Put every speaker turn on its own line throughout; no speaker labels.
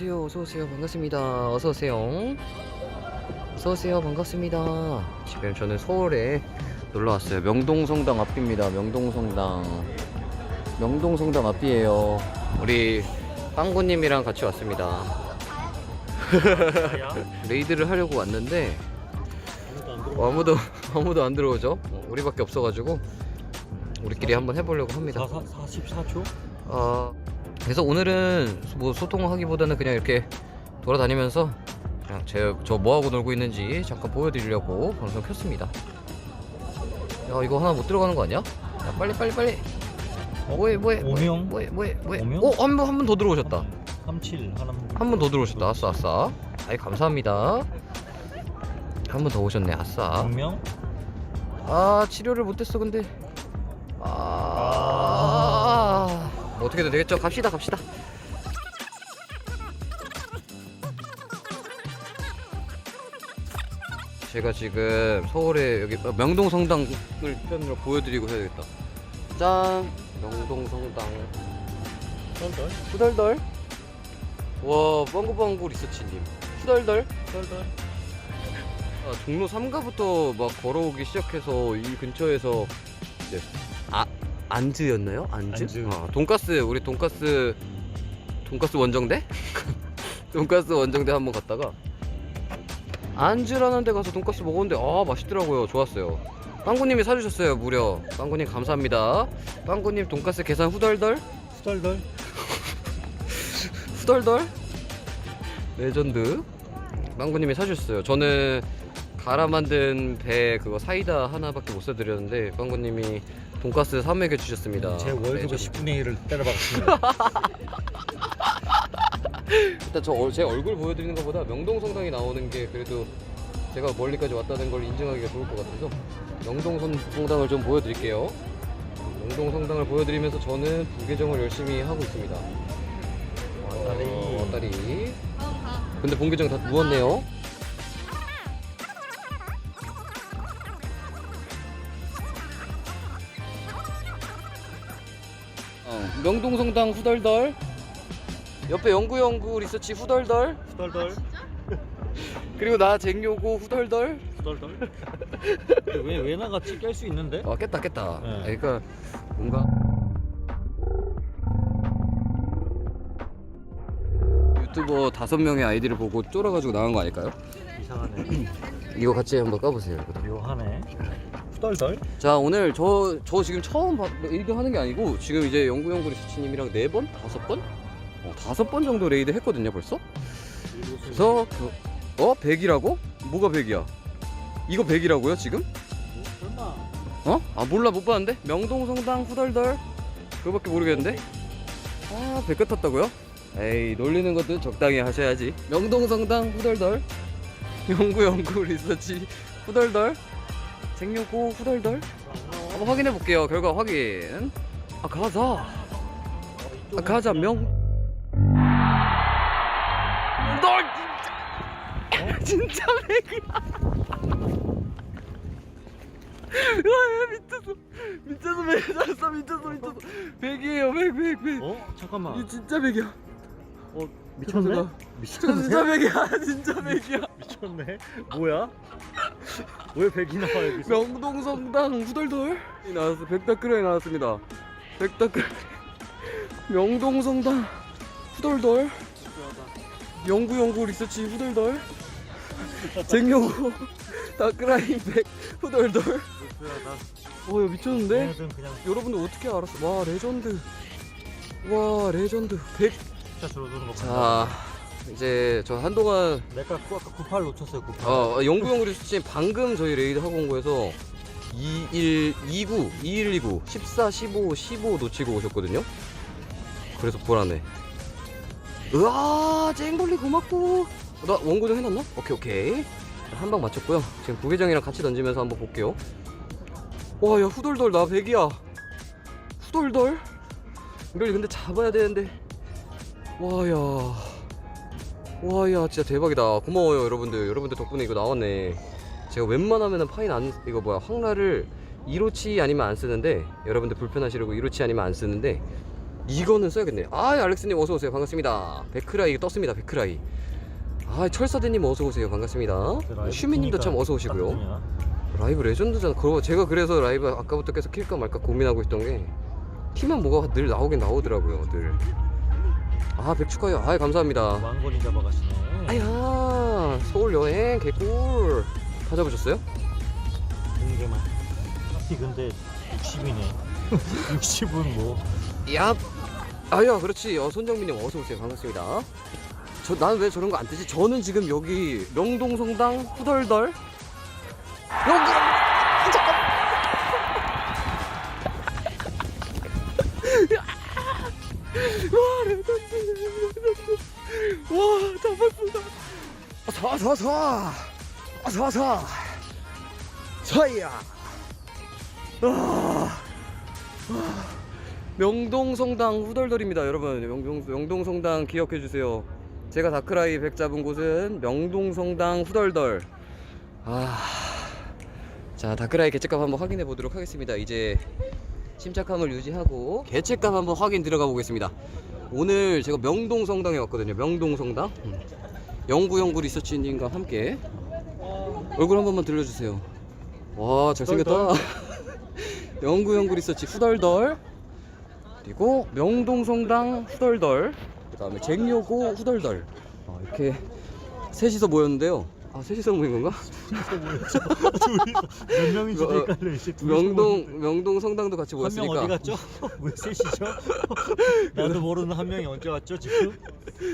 안녕하세요. 어서 오세요. 반갑습니다. 어서 오세요. 어서 오세요. 반갑습니다. 지금 저는 서울에 놀러 왔어요. 명동성당 앞입니다. 명동성당. 명동성당 앞이에요. 우리 빵구님이랑 같이 왔습니다. 레이드를 하려고 왔는데 어, 아무도 아무도 안 들어오죠. 어, 우리밖에 없어가지고 우리끼리 한번 해보려고 합니다.
44초?
어, 그래서 오늘은 뭐 소통하기보다는 그냥 이렇게 돌아다니면서 그냥 제, 저 뭐하고 놀고 있는지 잠깐 보여드리려고 방송 켰습니다. 야, 이거 하나 못 들어가는 거 아니야? 야, 빨리, 빨리, 빨리. 뭐해, 뭐해, 뭐해,
오명?
뭐해, 뭐해, 뭐해.
오명?
어, 한 번, 한번더 들어오셨다.
37 하나
한번더 들어오셨다. 아싸, 아싸. 아이, 감사합니다. 한번더 오셨네. 아싸.
명명?
아 치료를 못했어 근데 뭐 어떻게든 되겠죠? 갑시다 갑시다. 제가 지금 서울에 여기 명동 성당을 편으로 보여드리고 해야겠다. 짠. 명동 성당.
덜덜?
후덜덜? 와 빵구빵구 리서치님. 후덜덜?
덜덜.
아, 종로 3가부터 막 걸어오기 시작해서 이 근처에서 이제 아 안즈였나요? 안즈?
안즈.
아, 돈가스 우리 돈가스 돈가스 원정대? 돈가스 원정대 한번 갔다가 안즈라는 데 가서 돈가스 먹었는데 아 맛있더라고요. 좋았어요. 빵구님이 사주셨어요 무려. 빵구님 감사합니다. 빵구님 돈가스 계산 후덜덜?
수덜덜?
후덜덜? 레전드. 빵구님이 사주셨어요. 저는 갈아 만든 배 그거 사이다 하나밖에 못 사드렸는데 빵구님이 돈가스 3회개 주셨습니다.
제 월급의
레전드.
10분의 1을 때려박았습니다.
일단 저 제 얼굴 보여드리는 것보다 명동성당이 나오는 게 그래도 제가 멀리까지 왔다는 걸 인증하기가 좋을 것 같아서 명동성당을 좀 보여드릴게요. 명동성당을 보여드리면서 저는 부계정을 열심히 하고 있습니다.
왔다리.
어, 왔다리 근데 본계정 다 누웠네요 명동성당 후덜덜 옆에 연구연구 리서치 후덜덜
수덜덜
그리고 나 쟁요고 후덜덜
수덜덜 왜, 왜 나갔지? 깰 수 있는데?
아 깼다 깼다
네.
그러니까 뭔가 유튜버 다섯 명의 아이디를 보고 쫄아가지고 나간 거 아닐까요?
이상하네
이거 같이 한번 까보세요 이거.
묘하네 수덜덜
자 오늘 저, 저 지금 처음 봐- 레이드 하는 게 아니고 지금 이제 연구연구 리서치님이랑 네 번? 다섯 번? 어, 다섯 번 정도 레이드 했거든요 벌써 그래서 그, 어? 100이라고? 뭐가 100이야? 이거 100이라고요 지금? 어? 아 몰라 못 봤는데? 명동성당 후덜덜 그거밖에 모르겠는데? 아 백끝 탔다고요? 에이 놀리는 것도 적당히 하셔야지 명동성당 후덜덜 연구 연구 리서치 후덜덜 생명고 후덜덜? 한번 확인해 볼게요. 결과 확인. 아 가자. 아 가자 명. 널 진짜 진짜 백이야. 와 미쳤어. 미쳤어 미쳤어 미쳤어 미쳤어. 백이에요 백 백 백
어? 잠깐만.
이게 진짜 백이야.
어 미쳤네?
저
미쳤네?
진짜 백이야 진짜 백이야.
미쳤네? 뭐야? 왜 백이 나와 여기서?
명동성당 후덜덜? 이 나왔어. 백다크라이 나왔습니다. 백다크. 명동성당 후덜덜? 연구연구 리서치 후덜덜? 쟁연구 다크라인 백 후덜덜? 어 이거 미쳤는데?
그냥.
여러분들 어떻게 알았어? 와 레전드. 와 레전드. 100
진짜 줄어드는 거
자 이제 저 한동안
내가 그 아까 98 놓쳤어요
98어 연구연구 리서치 방금 저희 레이드 하고 온 거에서 21 29 2129 14 15 15 놓치고 오셨거든요. 그래서 불안해. 으아 쨍벌리 고맙고. 나 원고정 해놨나? 오케이 오케이. 한 방 맞췄고요. 지금 부계정이랑 같이 던지면서 한번 볼게요. 와 야 후덜덜 나 100이야. 후덜덜 이걸 근데 잡아야 되는데. 와 야 와야 진짜 대박이다 고마워요 여러분들 여러분들 덕분에 이거 나왔네 제가 웬만하면은 파인 안 이거 뭐야 황라를 2로치 아니면 안 쓰는데 여러분들 불편하시려고 2로치 아니면 안 쓰는데 이거는 써야겠네. 아, 알렉스님 어서 오세요. 반갑습니다. 베크라이 떴습니다. 베크라이. 아, 철사대님 어서 오세요. 반갑습니다. 슈미님도 참 어서 오시고요. 라이브 레전드잖아. 그거 제가 그래서 라이브 아까부터 계속 킬까 말까 고민하고 있던 게 키면 뭐가 늘 나오긴 나오더라고요. 늘. 아, 백 축하해요. 아, 감사합니다.
왕건이 잡아가시네.
아야, 서울 여행 개꿀. 다 잡으셨어요?
공개만. 하필 근데 60이네. 60은 뭐.
야, 아야, 그렇지. 어, 손정민님 어서 오세요. 반갑습니다. 저, 나는 왜 저런 거 안 뜨지? 저는 지금 여기 명동성당 후덜덜 여기 와, 잡았습니다. 서. 서, 서. 서야. 아. 명동성당 후덜덜입니다 여러분 명동, 명동성당 기억해 주세요 제가 다크라이 100 잡은 곳은 명동성당 후덜덜 아... 자 다크라이 개체값 한번 확인해 보도록 하겠습니다 이제 침착함을 유지하고 개체값 한번 확인 들어가 보겠습니다 오늘 제가 명동 성당에 왔거든요. 명동 성당. 음. 영구영구 리서치님과 함께 얼굴 한 번만 들려주세요. 와 잘생겼다. 영구영구 리서치 후덜덜. 그리고 명동 성당 후덜덜. 그 다음에 쟁요고 후덜덜. 어, 이렇게 셋이서 모였는데요 아 셋이서 모인 건가?
몇 명인지도
어,
헷갈려 이제.
명동 명동 성당도 같이
한명
모였으니까
어디 갔죠? 왜 셋이죠? 나도 모르는 한 명이 언제 왔죠 지금?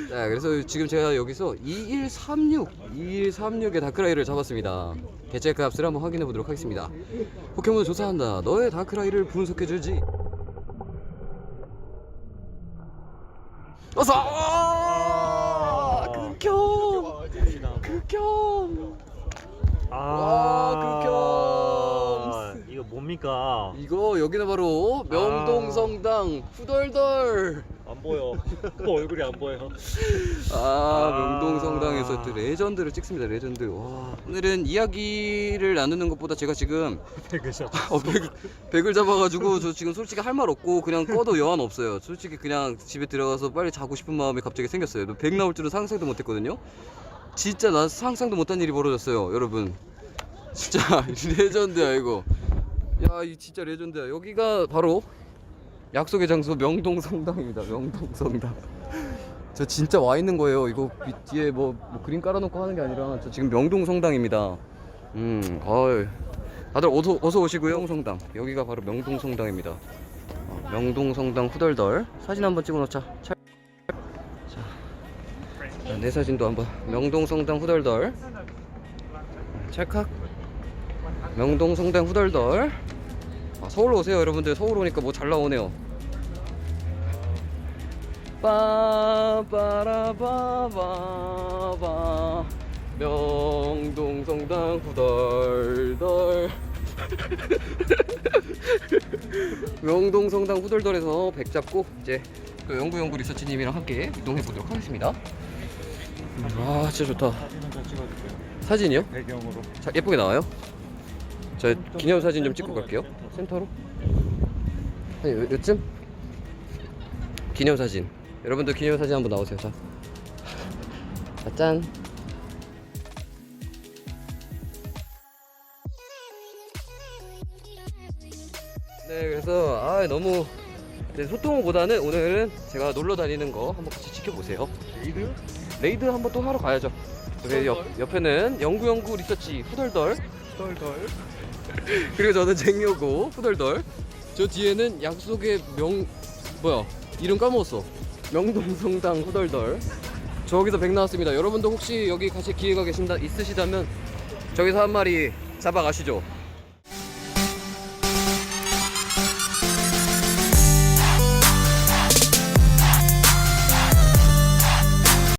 자 그래서 지금 제가 여기서 2136 2136의 다크라이를 잡았습니다 개체 값을 한번 확인해 보도록 하겠습니다 포켓몬 조사한다 너의 다크라이를 분석해 주지 어서 아, 극혐 와, 극혐.
이거 뭡니까?
이거 여기는 바로 명동성당 후덜덜
안 보여. 얼굴이 안 보여.
아,
아.
명동성당에서 또 레전드를 찍습니다 레전드 와 오늘은 이야기를 나누는 것보다 제가 지금
백으셔.
어, 백, 백을 잡아가지고 저 지금 솔직히 할 말 없고 그냥 꺼도 여한 없어요 솔직히 그냥 집에 들어가서 빨리 자고 싶은 마음이 갑자기 생겼어요 백 나올 줄은 상상도 못했거든요 진짜 나 상상도 못한 일이 벌어졌어요 여러분. 진짜 레전드야 이거. 야 이 진짜 레전드야. 여기가 바로 약속의 장소 명동성당입니다 명동성당. 저 진짜 와 있는 거예요. 이거 밑 뒤에 뭐, 뭐 그림 깔아놓고 하는 게 아니라 저 지금 명동성당입니다. 음 어이 다들 어서, 어서 오시고요. 명동성당. 여기가 바로 명동성당입니다. 어, 명동성당 후덜덜. 사진 한번 찍어놓자 자, 내 사진도 한번 명동성당 후덜덜. 찰칵. 명동성당 후덜덜. 아, 서울 오세요 여러분들. 서울 오니까 뭐 잘 나오네요. 빠빠라바바바. 명동성당 후덜덜. 명동성당 후덜덜에서 백 잡고 이제 또 영구영구 리서치님이랑 함께 이동해 보도록 하겠습니다 아 진짜 좋다. 사진이요?
배경으로.
자, 예쁘게 나와요? 저 기념 사진 좀 찍고 갈게요. 센터로? 네, 요, 요쯤? 기념 사진. 여러분들 기념 사진 한번 나오세요. 자, 자 짠. 네, 그래서 아 너무 네, 소통보다는 오늘은 제가 놀러 다니는 거 한번 같이 지켜보세요.
레이드?
레이드 한번 또 하러 가야죠. 그래 옆, 옆에는 영구영구 리서치 후덜덜.
덜덜.
그리고 저는 쟁여고 후덜덜. 저 뒤에는 약속의 명 뭐야 이름 까먹었어. 명동성당 후덜덜. 저기서 백 나왔습니다. 여러분도 혹시 여기 가실 기회가 계신다 있으시다면 저기서 한 마리 잡아가시죠